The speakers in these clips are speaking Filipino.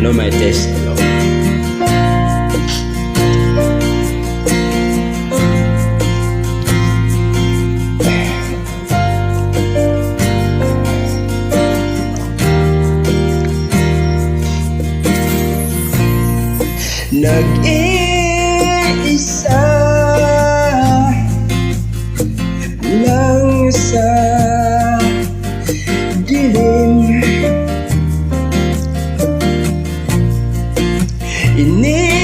no my taste. Nag-iisa 以你。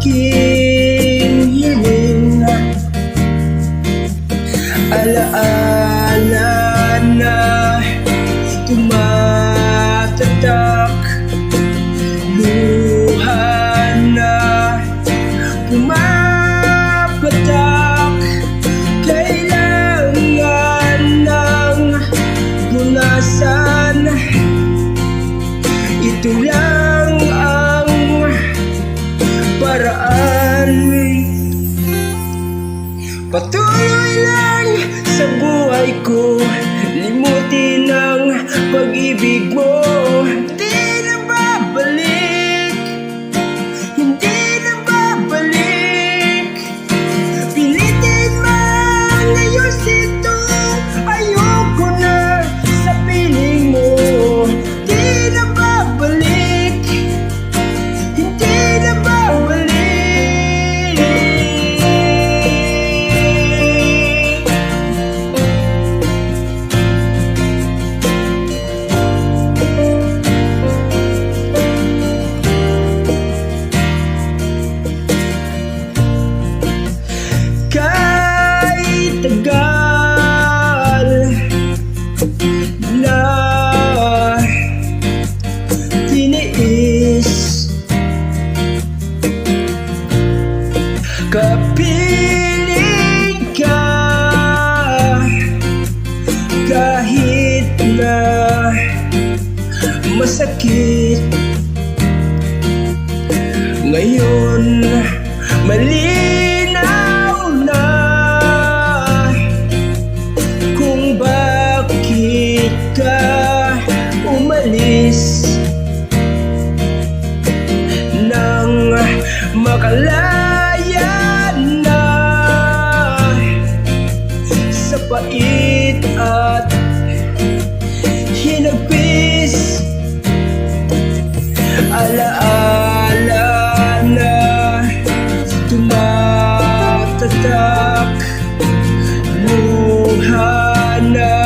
aking hiling Alaala na tumatatak Patuloy lang sa buhay ko. Limutin ang pag-ibig mo. Kapiling ka Kahit na masakit. Ngayon malinaw na Kung bakit ka umalis Nang makalas Mukha na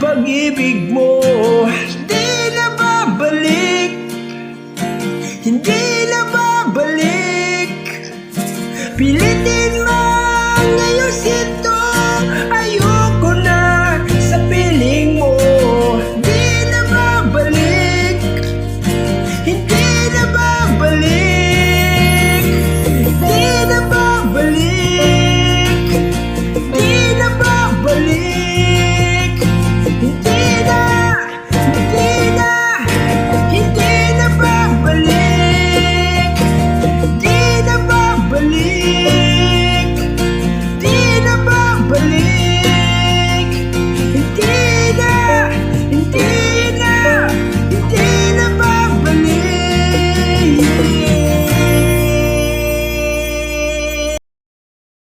pag-ibig mo. Di na babalik. Hindi na babalik. Pilitin